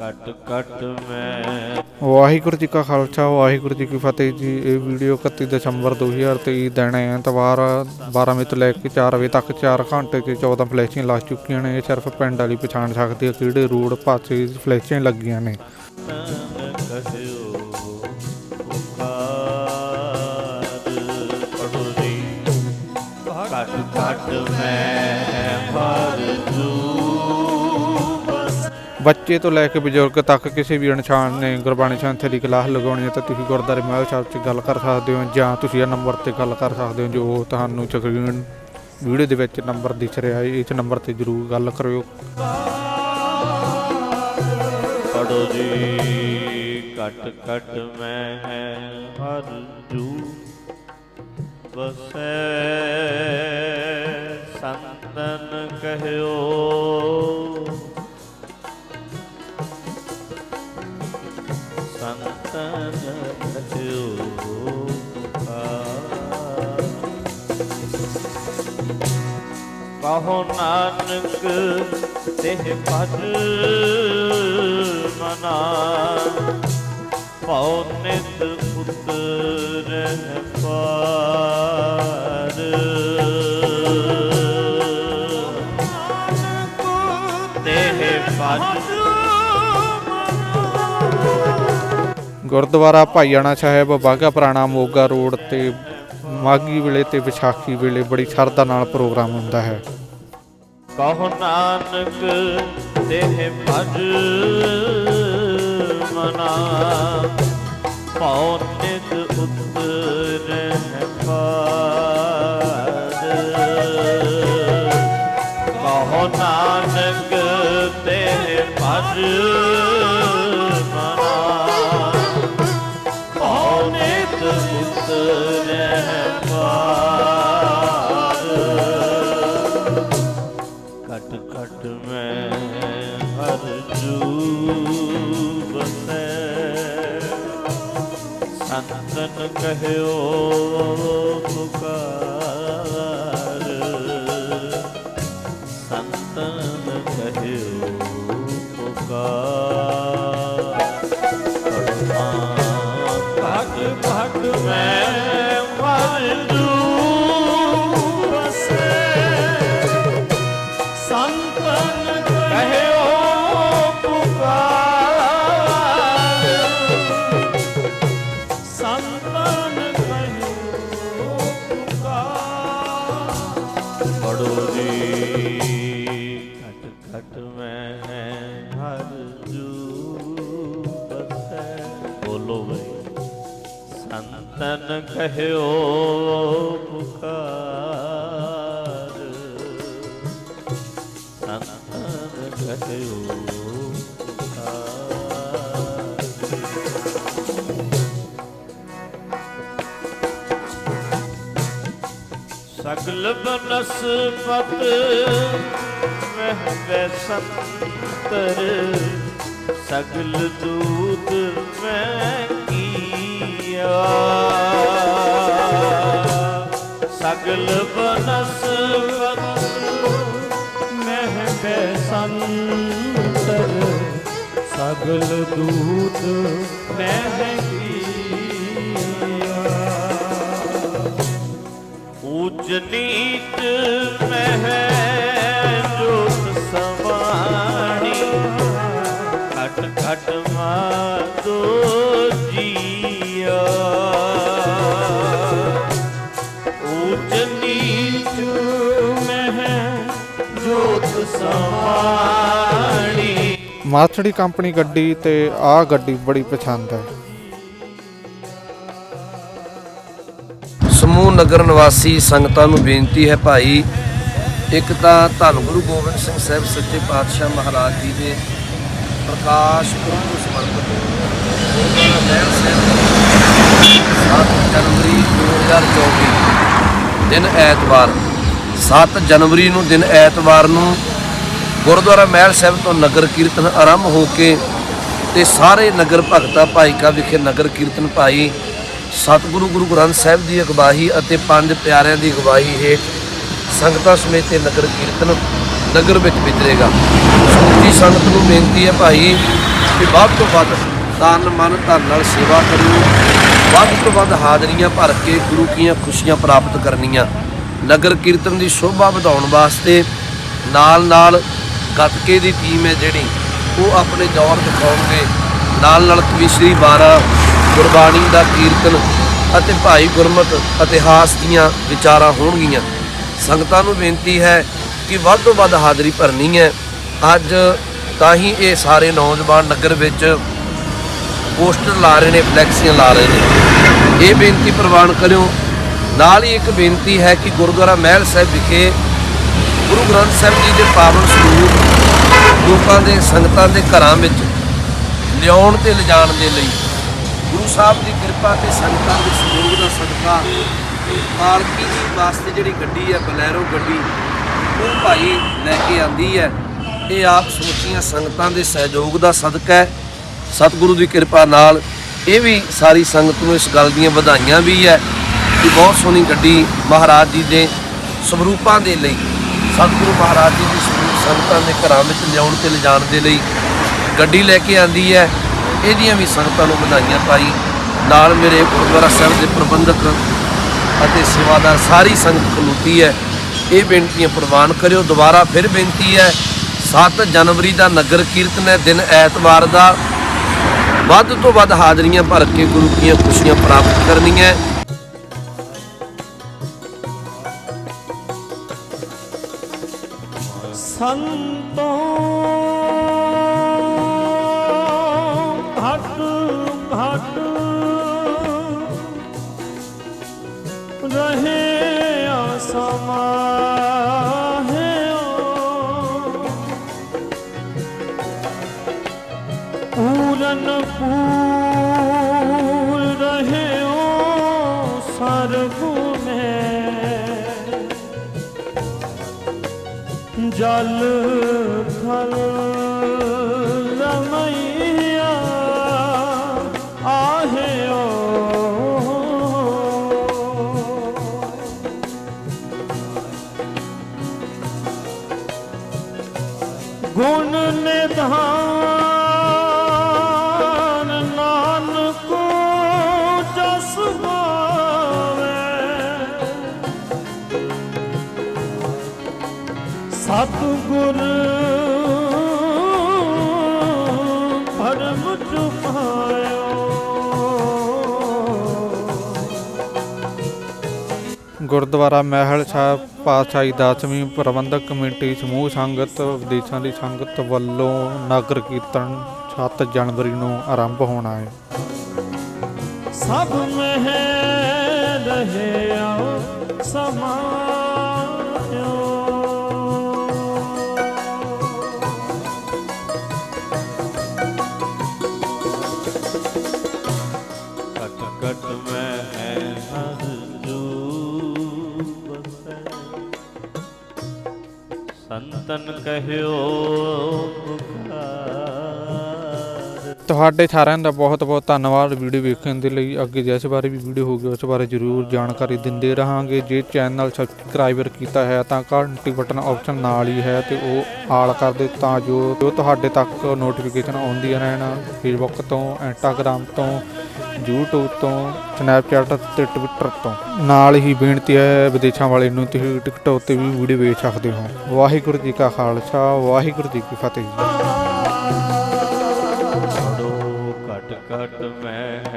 ਘਟ ਘਟ ਮੈਂ। ਵਾਹਿਗੁਰੂ ਜੀ ਕਾ ਖਾਲਸਾ ਵਾਹਿਗੁਰੂ ਜੀ ਕੀ ਫਤਿਹ ਜੀ। ਇਹ ਵੀਡੀਓ 31 ਦਸੰਬਰ 2023 ਦਿਨ ਐਤਵਾਰ 12 ਵਜੇ ਤੋਂ ਲੈ ਕੇ 4 ਵਜੇ ਤੱਕ 4 ਘੰਟੇ ਤੇ 14 ਫਲੈਸ਼ਾਂ ਲੱਗ ਚੁੱਕੀਆਂ ਨੇ। ਇਹ ਸਿਰਫ ਪਿੰਡ ਵਾਲੀ ਪਛਾਣ ਸਕਦੀ ਹੈ ਕਿਹੜੇ ਰੋਡ ਪਾਸੇ ਫਲੈਸ਼ਾਂ ਲੱਗੀਆਂ ਨੇ। ਬੱਚੇ ਤੋਂ ਲੈ ਕੇ ਬਜ਼ੁਰਗ ਤੱਕ ਕਿਸੇ ਵੀ ਇਨਸਾਨ ਨੇ ਗੁਰਬਾਣੀ ਸੰਥਿਆ ਦੀ ਕਲਾਸ ਲਗਾਉਣੀ ਹੈ ਤਾਂ ਤੁਸੀਂ ਗੁਰਦੁਆਰੇ ਮਹਿਲ ਸਾਹਿਬ 'ਚ ਗੱਲ ਕਰ ਸਕਦੇ ਹੋ ਜਾਂ ਤੁਸੀਂ ਇਹ ਨੰਬਰ ਤੇ ਗੱਲ ਕਰ ਸਕਦੇ ਹੋ ਜੋ ਤੁਹਾਨੂੰ ਸਕਰੀਨ ਵੀਡੀਓ ਦੇ ਵਿੱਚ ਨੰਬਰ ਦਿਖ ਰਿਹਾ ਹੈ, ਇਸ ਨੰਬਰ ਤੇ ਜਰੂਰ ਗੱਲ ਕਰਿਓ। ਪੜੋ ਜੀ, ਘਟ ਘਟ ਮੈਂ ਹਰ ਜੂ ਬਸੈ ਸੰਤਨ ਕਹਿਓ ਕਹੋ ਨਾਨਕ ਤੇ ਭਜ ਮਨਾ। ਪਉ ਨਿਤ ਉਤਰ ਪਾਰ। ਤੇ ਭਜ ਗੁਰਦੁਆਰਾ ਭਾਈਆਣਾ ਸਾਹਿਬ ਬਾਗਾ ਪੁਰਾਣਾ ਮੋਗਾ ਰੋਡ ਤੇ ਮਾਗੀ ਵੇਲੇ ਤੇ ਵਿਸਾਖੀ ਵੇਲੇ ਬੜੀ ਸ਼ਰਧਾ ਨਾਲ ਪ੍ਰੋਗਰਾਮ ਹੁੰਦਾ ਹੈ। ਕਹੋ ਨਾਨਕ ਦੇਹ ਭਜ ਮਨਾ। ਪਉ ਨਿਤ ਉਤਰ ਪਾਰ ਕਹੋ ਨਾਨਕ ਦੇਹ ਭਜ ਬਸੈ ਸੰਤਨ ਕਹਿਓ ਪੁਕਾਰ। ਸੰਤਨ ਕਹਿਓ ਪੁਕਾਰ। ਘਟ ਘਟ ਮੈਂ ਕਹਿਓ ਪੁਕਾਰ। ਸੰਤਨ ਕਹਿਓ ਸਗਲ ਬਨਸਪਤ ਮਹਿ ਸੰਤਰ। ਸਗਲ ਦੂਤ ਮੈਂ ਕੀਆ। ਸਗਲ ਬਨਸਪਤ ਮਹਿ ਸੰਤਰ। ਸਗਲ ਦੂਤ ਮਹਿ ਕੀਆ। ਊਚ ਨੀਚ ਮਹਿ ਜੋਤ ਸਮਾਣੀ ਘਟ ਘਟ ਮਾਰਥੜੀ ਕੰਪਨੀ ਗੱਡੀ ਤੇ ਆਹ ਗੱਡੀ ਬੜੀ ਪਸੰਦ ਹੈ। ਸਮੂਹ ਨਗਰ ਨਿਵਾਸੀ ਸੰਗਤਾਂ ਨੂੰ ਬੇਨਤੀ ਹੈ ਭਾਈ, ਇੱਕ ਤਾਂ ਧੰਨ ਗੁਰੂ ਗੋਬਿੰਦ ਸਿੰਘ ਸਾਹਿਬ ਸੱਚੇ ਪਾਤਸ਼ਾਹ ਮਹਾਰਾਜ ਜੀ ਦੇ ਪ੍ਰਕਾਸ਼ ਪੁਰਬ ਨੂੰ ਸਮਰਪਿਤ ਗੁਰਦੁਆਰਾ ਮਹਿਲ ਸਾਹਿਬ 7 ਜਨਵਰੀ 2024 ਦਿਨ ਐਤਵਾਰ। 7 ਜਨਵਰੀ ਨੂੰ ਦਿਨ ਐਤਵਾਰ ਨੂੰ ਗੁਰਦੁਆਰਾ ਮਹਿਲ ਸਾਹਿਬ ਤੋਂ ਨਗਰ ਕੀਰਤਨ ਆਰੰਭ ਹੋ ਕੇ ਤੇ ਸਾਰੇ ਨਗਰ ਭਗਤਾ ਭਾਈਕਾ ਵਿਖੇ ਨਗਰ ਕੀਰਤਨ ਭਾਈ ਸਤਿਗੁਰੂ ਗੁਰੂ ਗ੍ਰੰਥ ਸਾਹਿਬ ਦੀ ਅਗਵਾਈ ਅਤੇ ਪੰਜ ਪਿਆਰਿਆਂ ਦੀ ਅਗਵਾਈ ਹੇਠ ਸੰਗਤਾਂ ਸਮੇਤ ਇਹ ਨਗਰ ਕੀਰਤਨ ਨਗਰ ਵਿੱਚ ਵਿਚਰੇਗਾ ਸਮੁੱਚੀ ਸੰਗਤ ਨੂੰ ਬੇਨਤੀ ਹੈ ਭਾਈ ਕਿ ਵੱਧ ਤੋਂ ਵੱਧ ਤਨ, ਮਨ, ਧਨ ਨਾਲ ਸੇਵਾ ਕਰਿਓ। ਵੱਧ ਤੋਂ ਵੱਧ ਹਾਜ਼ਰੀਆਂ ਭਰ ਕੇ ਗੁਰੂ ਕੀਆਂ ਖੁਸ਼ੀਆਂ ਪ੍ਰਾਪਤ ਕਰਨੀਆਂ। ਨਗਰ ਕੀਰਤਨ ਦੀ ਸ਼ੋਭਾ ਵਧਾਉਣ ਵਾਸਤੇ ਨਾਲ ਨਾਲ ਗੱਤਕੇ ਦੀ ਟੀਮ ਹੈ ਜਿਹੜੀ, ਉਹ ਆਪਣੇ ਜੌਹਰ ਦਿਖਾਉਣਗੇ। ਨਾਲ ਨਾਲ ਕਵਿਸ਼ਰੀ 12 ਗੁਰਬਾਣੀ ਦਾ ਕੀਰਤਨ ਅਤੇ ਭਾਈ ਗੁਰਮਤ ਇਤਿਹਾਸ ਦੀਆਂ ਵਿਚਾਰਾਂ ਹੋਣਗੀਆਂ। ਸੰਗਤਾਂ ਨੂੰ ਬੇਨਤੀ ਹੈ ਕਿ ਵੱਧ ਤੋਂ ਵੱਧ ਹਾਜ਼ਰੀ ਭਰਨੀ ਹੈ। ਅੱਜ ਤਾਂ ਹੀ ਇਹ ਸਾਰੇ ਨੌਜਵਾਨ ਨਗਰ ਵਿੱਚ ਪੋਸਟਰ ਲਾ ਰਹੇ ਨੇ, ਫਲੈਕਸੀਆਂ ਲਾ ਰਹੇ ਨੇ। ਇਹ ਬੇਨਤੀ ਪ੍ਰਵਾਨ ਕਰਿਓ। ਨਾਲ ਹੀ ਇੱਕ ਬੇਨਤੀ ਹੈ ਕਿ ਗੁਰਦੁਆਰਾ ਮਹਿਲ ਸਾਹਿਬ ਵਿਖੇ ਗੁਰੂ ਗ੍ਰੰਥ ਸਾਹਿਬ ਜੀ ਦੇ ਪਾਵਨ ਸਰੂਪ ਲੋਕਾਂ ਦੇ ਸੰਗਤਾਂ ਦੇ ਘਰਾਂ ਵਿੱਚ ਲਿਆਉਣ ਤੇ ਲਿਜਾਣ ਦੇ ਲਈ ਗੁਰੂ ਸਾਹਿਬ ਦੀ ਕਿਰਪਾ ਤੇ ਸੰਗਤਾਂ ਦੇ ਸਹਿਯੋਗ ਦਾ ਸਦਕਾ ਪਾਲਕੀ ਜੀ ਵਾਸਤੇ ਜਿਹੜੀ ਗੱਡੀ ਹੈ, ਬਲੈਰੋ ਗੱਡੀ, ਉਹ ਭਾਈ ਲੈ ਕੇ ਆਂਦੀ ਹੈ। ਇਹ ਆਪ ਸਮੁੱਚੀਆਂ ਸੰਗਤਾਂ ਦੇ ਸਹਿਯੋਗ ਦਾ ਸਦਕਾ ਹੈ। ਸਤਿਗੁਰੂ ਦੀ ਕਿਰਪਾ ਨਾਲ ਇਹ ਵੀ ਸਾਰੀ ਸੰਗਤ ਨੂੰ ਇਸ ਗੱਲ ਦੀਆਂ ਵਧਾਈਆਂ ਵੀ ਹੈ ਕਿ ਬਹੁਤ ਸੋਹਣੀ ਗੱਡੀ ਮਹਾਰਾਜ ਜੀ ਦੇ ਸਵਰੂਪਾਂ ਦੇ ਲਈ ਸਤਿਗੁਰੂ ਮਹਾਰਾਜ ਜੀ ਦੀ ਸਰੂਪ ਸੰਗਤਾਂ ਦੇ ਘਰਾਂ ਵਿੱਚ ਲਿਆਉਣ ਤੇ ਲਿਜਾਣ ਦੇ ਲਈ ਗੱਡੀ ਲੈ ਕੇ ਆਂਦੀ ਹੈ। ਇਹਦੀਆਂ ਵੀ ਸੰਗਤਾਂ ਨੂੰ ਵਧਾਈਆਂ ਪਾਈ ਨਾਲ ਮੇਰੇ ਗੁਰਦੁਆਰਾ ਸਾਹਿਬ ਦੇ ਪ੍ਰਬੰਧਕ ਅਤੇ ਸੇਵਾਦਾਰ ਸਾਰੀ ਸੰਗਤ ਖਲੋਤੀ ਹੈ। ਇਹ ਬੇਨਤੀਆਂ ਪ੍ਰਵਾਨ ਕਰਿਓ। ਦੁਬਾਰਾ ਫਿਰ ਬੇਨਤੀ ਹੈ 7 ਜਨਵਰੀ ਦਾ ਨਗਰ ਕੀਰਤਨ ਹੈ। ਦਿਨ ਐਤਵਾਰ ਦਾ। ਵੱਧ ਤੋਂ ਵੱਧ ਹਾਜ਼ਰੀਆਂ ਭਰ ਕੇ ਗੁਰੂ ਦੀਆਂ ਖੁਸ਼ੀਆਂ ਪ੍ਰਾਪਤ ਕਰਨੀਆਂ ਸੰਤੋਂ ਘਟ ਘਟ ਰਹੇ ਅਸਮਾਹਿਓ ਪੂਰਨ ਪੂਰ ਰਹਿਓ ਸਰਗੁਨੇ ਜਲ ਥਲ ਰਮਈਆ ਆਹਿਓ। ਗੁਣ ਨਿਧਾਨ ਸਤਿਗੁਰ ਪਰਮ ਚੁਪਾਇਓ ਗੁਰਦੁਆਰਾ ਮਹਿਲ ਸਾਹਿਬ ਪਾਤਸ਼ਾਹੀ ਦਸਵੀਂ ਪ੍ਰਬੰਧਕ ਕਮੇਟੀ ਸਮੂਹ ਸੰਗਤ ਵਿਦੇਸ਼ਾਂ ਦੀ ਸੰਗਤ ਵੱਲੋਂ ਨਗਰ ਕੀਰਤਨ 7 ਜਨਵਰੀ ਨੂੰ ਆਰੰਭ ਹੋਣਾ ਹੈ। ਸਭ ਮਹਿ ਰਹਿਓ ਸਮਾਇਓ ਸੰਤਨ ਕਹਿਓ। ਤੁਹਾਡੇ ਸਾਰਿਆਂ ਦਾ ਬਹੁਤ ਬਹੁਤ ਧੰਨਵਾਦ ਵੀਡੀਓ ਵੇਖਣ ਦੇ ਲਈ। ਅੱਗੇ ਜਿਸ ਬਾਰੇ ਵੀ ਵੀਡੀਓ ਹੋਊਗੀ, ਉਸ ਬਾਰੇ ਜ਼ਰੂਰ ਜਾਣਕਾਰੀ ਦਿੰਦੇ ਰਹਾਂਗੇ। ਜੇ ਚੈਨਲ ਸਬਸਕ੍ਰਾਈਬਰ ਕੀਤਾ ਹੈ ਤਾਂ ਘੰਟੀ ਬਟਨ ਆਪਸ਼ਨ ਨਾਲ ਹੀ ਹੈ ਤੇ ਉਹ ਆਲ ਕਰ ਦਿਓ ਤਾਂ ਜੋ ਜੋ ਤੁਹਾਡੇ ਤੱਕ ਨੋਟੀਫਿਕੇਸ਼ਨ ਆਉਂਦੀਆਂ ਰਹਿਣ। ਫੇਸਬੁੱਕ ਤੋਂ ਇੰਸਟਾਗ੍ਰam ਤੋਂ, YouTube ਤੋਂ ਸਨੈਪਚੈਟ ਤੇ ਟਵਿੱਟਰ ਤੋਂ। ਨਾਲ ਹੀ ਬੇਨਤੀ ਹੈ, ਵਿਦੇਸ਼ਾਂ ਵਾਲੇ ਨੂੰ ਤੁਸੀਂ ਟਿਕਟੋਕ ਤੇ ਵੀ ਵੀਡੀਓ ਵੇਖ ਸਕਦੇ ਹੋ। ਵਾਹਿਗੁਰੂ ਜੀ ਕਾ ਖਾਲਸਾ, ਵਾਹਿਗੁਰੂ ਜੀ ਕੀ ਫਤਿਹ। ਜੀ ਪੜੋ